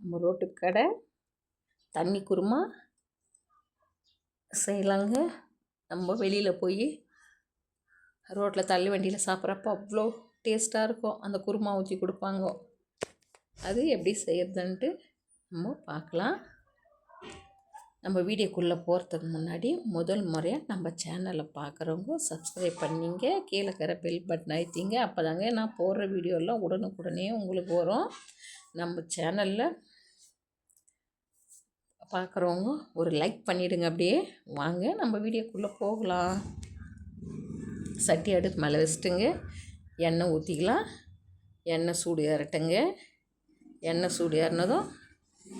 நம்ம ரோட்டு கடை தண்ணி குருமா செய்யலாங்க. நம்ம வெளியில் போய் ரோட்டில் தள்ளு வண்டியில் சாப்பிட்றப்ப அவ்வளோ டேஸ்ட்டாக இருக்கும். அந்த குருமா ஊற்றி கொடுப்பாங்க. அது எப்படி செய்யறதுன்ட்டு நம்ம பார்க்கலாம் நம்ம வீடியோக்குள்ளே போகிறதுக்கு முன்னாடி முதல் முறையாக நம்ம சேனலை பார்க்குறவங்க சப்ஸ்கிரைப் பண்ணிங்க. கீழே இருக்கிற பெல் பட்டன் அழுத்திங்க. அப்போ தாங்க நான் போடுற வீடியோலாம் உடனுக்குடனே உங்களுக்கு வரும். நம்ம சேனலில் பார்க்குறவங்க ஒரு லைக் பண்ணிவிடுங்க அப்படியே. வாங்க நம்ம வீடியோக்குள்ளே போகலாம். சட்டி அடுப்பு மேலே வச்சுட்டுங்க. எண்ணெய் ஊற்றிக்கலாம் எண்ணெய் சூடு ஏறட்டுங்க. எண்ணெய் சூடு ஏறினதும்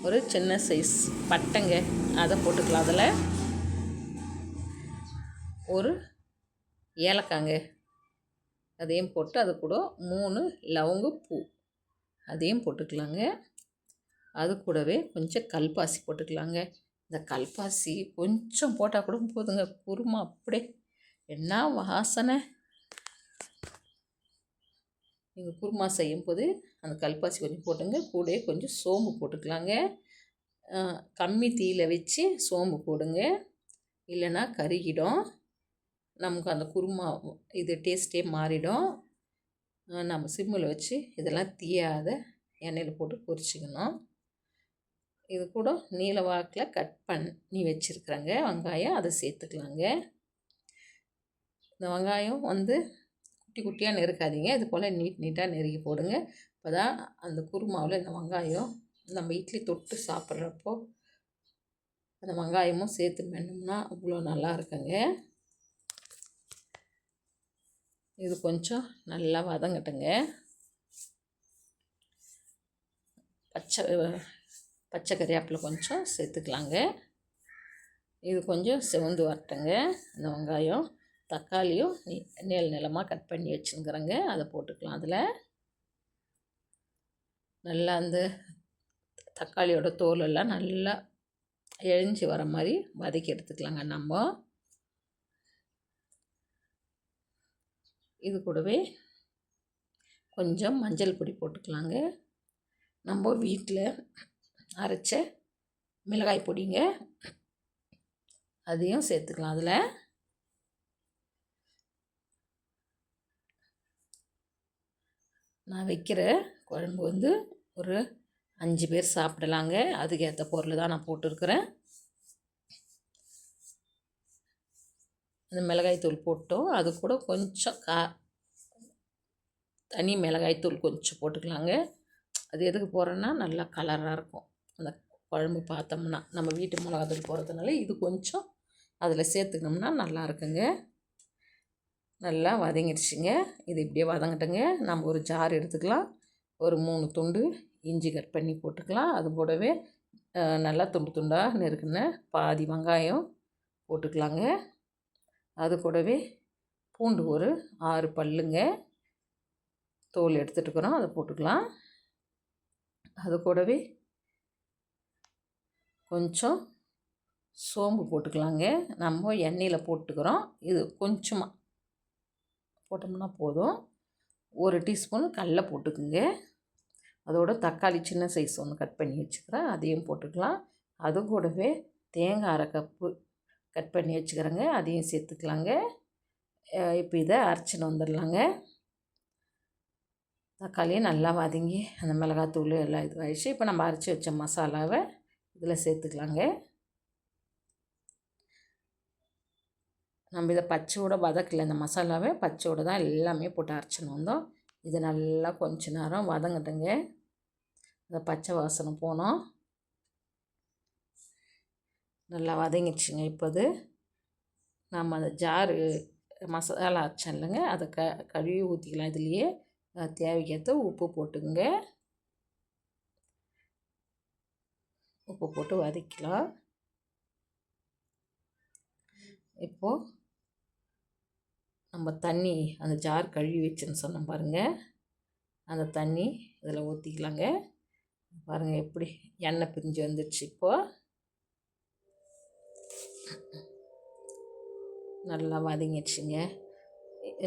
ஒரு சின்ன சைஸ் பட்டைங்க. அதை போட்டுக்கலாம் அதில். ஒரு ஏலக்காங்க. அதையும் போட்டு அது கூட மூணு லவங்க பூ அதையும் போட்டுக்கலாங்க. அது கூடவே கொஞ்சம் கல்பாசி போட்டுக்கலாங்க. இந்த கல்பாசி கொஞ்சம் போட்டால் கூட போதுங்க. குருமா அப்படியே என்ன வாசனை. நீங்கள் குருமா செய்யும்போது அந்த கல்பாசி கொஞ்சம் போட்டுங்க. கூடவே கொஞ்சம் சோம்பு போட்டுக்கலாங்க. கம்மி தீயில் வச்சு சோம்பு போடுங்க. இல்லைன்னா கருகிடும். நமக்கு அந்த குருமா இது டேஸ்ட்டே மாறிடும். நம்ம சிம்மில் வச்சு இதெல்லாம் தீயாத எண்ணெயில் போட்டு பொரிச்சிக்கணும். இது கூட நீல வாக்கில் கட் பண்ணி வச்சுருக்குறாங்க. வெங்காயம் அதை சேர்த்துக்கலாங்க. இந்த வெங்காயம் வந்து குட்டி குட்டியாக நெருக்காதீங்க. இது போல் நீட் நீட்டாக நெருக்கி போடுங்க. அப்போ தான் அந்த குருமாவில் இந்த வெங்காயம் நம்ம இட்லி தொட்டு சாப்பிட்றப்போ அந்த வெங்காயமும் சேர்த்து மென்னோம்னா அவ்வளோ நல்லா இருக்குங்க. இது கொஞ்சம் நல்லா வதங்கட்டுங்க. பச்சை பச்சை கறியாப்பில் கொஞ்சம் சேர்த்துக்கலாங்க. இது கொஞ்சம் செவந்து வரட்டுங்க. இந்த வெங்காயம் தக்காளியும் நீ நீள நிலமாக கட் பண்ணி வச்சுருக்குறேங்க. அதை போட்டுக்கலாம் அதில். நல்லா அந்த தக்காளியோட தோலெல்லாம் நல்லா எழிஞ்சி வர மாதிரி வதக்கி எடுத்துக்கலாங்க நம்ம. இது கூடவே கொஞ்சம் மஞ்சள் பொடி போட்டுக்கலாங்க. நம்ம வீட்டில் அரைச்ச மிளகாய் பொடிங்க. அதையும் சேர்த்துக்கலாம் அதில். நான் வைக்கிற குழம்பு வந்து ஒரு அஞ்சு பேர் சாப்பிடலாங்க. அதுக்கேற்ற பொருள் தான் நான் போட்டிருக்கிறேன். அந்த மிளகாய் தூள் போட்டோம். அது கூட கொஞ்சம் கா தனி மிளகாய்த்தூள் கொஞ்சம் போட்டுக்கலாங்க. அது எதுக்கு போடுறேன்னா நல்லா கலராக இருக்கும். அந்த குழம்பு பார்த்தோம்னா நம்ம வீட்டு மிளகாத்தூள் போடுறதுனால இது கொஞ்சம் அதில் சேர்த்துக்கணும்னா நல்லா இருக்குங்க நல்லா வதங்கிடுச்சுங்க. இது இப்படியே வதங்கட்டுங்க. நம்ம ஒரு ஜார் எடுத்துக்கலாம். ஒரு மூணு துண்டு இஞ்சி கட் பண்ணி போட்டுக்கலாம். அது கூடவே நல்லா துண்டு துண்டாக நெருக்குன பாதி வெங்காயம் போட்டுக்கலாங்க. அது கூடவே பூண்டு ஒரு ஆறு பல்லுங்க. தோல் எடுத்துட்டுக்கிறோம். அதை போட்டுக்கலாம். அது கூடவே கொஞ்சம் சோம்பு போட்டுக்கலாங்க. நம்ம எண்ணெயில் போட்டுக்கிறோம். இது கொஞ்சமாக போட்டோம்னா போதும். ஒரு டீஸ்பூன் கடலை போட்டுக்குங்க. அதோட தக்காளி சின்ன சைஸ் ஒன்று கட் பண்ணி வச்சுக்கிறேன். அதையும் போட்டுக்கலாம். அது கூடவே தேங்காய் அரை கப்பு கட் பண்ணி வச்சுக்கிறேங்க. அதையும் சேர்த்துக்கலாங்க. இப்போ இதை அரைச்சின்னு வந்துடலாங்க. தக்காளியை நல்லா வதங்கி அந்த மிளகாத்தூள் எல்லாம் இது இப்போ நம்ம அரைச்சி வச்ச மசாலாவை இதில் சேர்த்துக்கலாங்க. நம்ம இதை பச்சையோட வதக்கல இந்த மசாலாவை பச்சையோட தான் எல்லாமே போட்டு அரைச்சின்னு வந்தோம் இது நல்லா கொஞ்ச நேரம் வதங்கட்டுங்க. இந்த பச்சை வாசனை போனோம். நல்லா வதங்கிடுச்சுங்க இப்போது. நம்ம அந்த ஜாரு மசாலா அரைச்சோம் இல்லைங்க அதை க கழுவி ஊற்றிக்கலாம் இதுலேயே தேவைக்கேற்ற உப்பு போட்டுங்க உப்பு போட்டு வதக்கலாம் இப்போது நம்ம தண்ணி அந்த ஜார் கழுவி வச்சுன்னு சொன்னோம் பாருங்கள் அந்த தண்ணி இதில் ஊற்றிக்கலாங்க பாருங்கள் எப்படி எண்ணெய் பிரிஞ்சு வந்துடுச்சு இப்போது நல்லா வதங்கிடுச்சுங்க.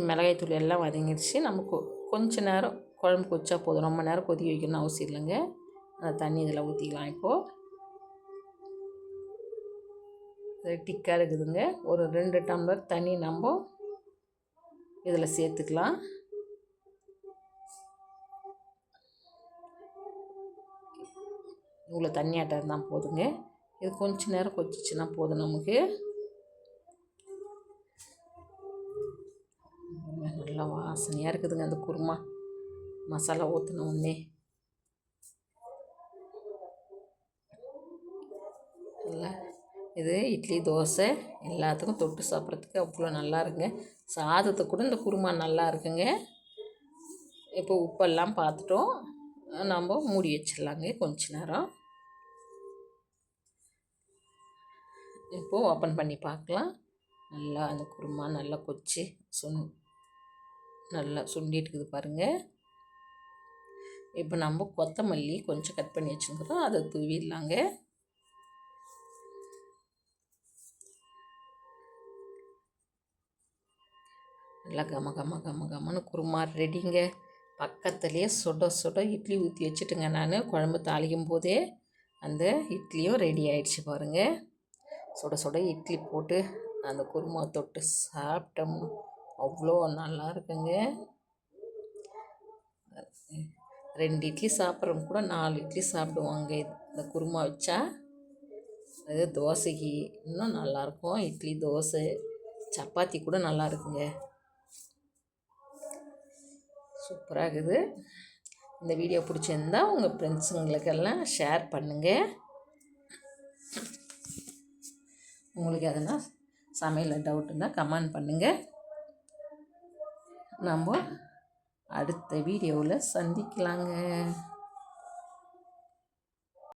மிளகாய் தூள் எல்லாம் வதங்கிடுச்சு. நமக்கு கொஞ்ச நேரம் குழம்பு கொச்சா போதும். ரொம்ப நேரம் கொதி வைக்கணும்னு அவசியம் இல்லைங்க. அந்த தண்ணி இதில் ஊற்றிக்கலாம் இப்போது டிக்காக இருக்குதுங்க. ஒரு ரெண்டு டம்ளர் தண்ணி நம்ம இதில் சேர்த்துக்கலாம். இவ்வளோ தண்ணியாட்டம் இருந்தால் போதுங்க. இது கொஞ்ச நேரம் கொச்சிச்சுன்னா போதும் நமக்கு. நல்லா வாசனையாக இருக்குதுங்க அந்த குருமா. மசாலா ஊற்றின உடனே. நல்லா இது இட்லி தோசை எல்லாத்துக்கும் தொட்டு சாப்பிட்றதுக்கு அவ்வளோ நல்லா இருக்குங்க சாதத்துக்கு கூட இந்த குருமா நல்லா இருக்குங்க இப்போ உப்பெல்லாம் பார்த்துட்டோம். நம்ம மூடி வச்சிடலாங்க கொஞ்ச நேரம். இப்போது ஓப்பன் பண்ணி பார்க்கலாம். நல்லா அந்த குருமா நல்லா கொச்சி சுண் நல்லா சுண்டிட்டுக்குது பாருங்கள் இப்போ நம்ம கொத்தமல்லி கொஞ்சம் கட் பண்ணி வச்சுருக்கிறோம். அதை தூவிடலாங்க. நல்லா கம கம கம கமன்னு குருமா ரெடிங்க. பக்கத்துலேயே சுட சுட இட்லி ஊற்றி வச்சுட்டுங்க நான். குழம்பு தாளிக்கும் போதே அந்த இட்லியும் ரெடி ஆயிடுச்சு பாருங்கள் சுட சுட இட்லி போட்டு அந்த குருமா தொட்டு சாப்பிட்டோம் அவ்வளோ நல்லா இருக்குங்க. ரெண்டு இட்லி சாப்பிட்றவங்க கூட நாலு இட்லி சாப்பிடுவாங்க. இந்த குருமா வச்சா அது தோசைக்கு இன்னும் நல்லாயிருக்கும் இட்லி தோசை சப்பாத்தி கூட நல்லா இருக்குங்க. சூப்பராக இருக்குது. இந்த வீடியோ பிடிச்சிருந்தா உங்கள் ஃப்ரெண்ட்ஸுங்களுக்கெல்லாம் ஷேர் பண்ணுங்கள் உங்களுக்கு எதனா சமையல் டவுட்டுன்னா கமெண்ட் பண்ணுங்கள் நம்ம அடுத்த வீடியோவில் சந்திக்கலாங்க.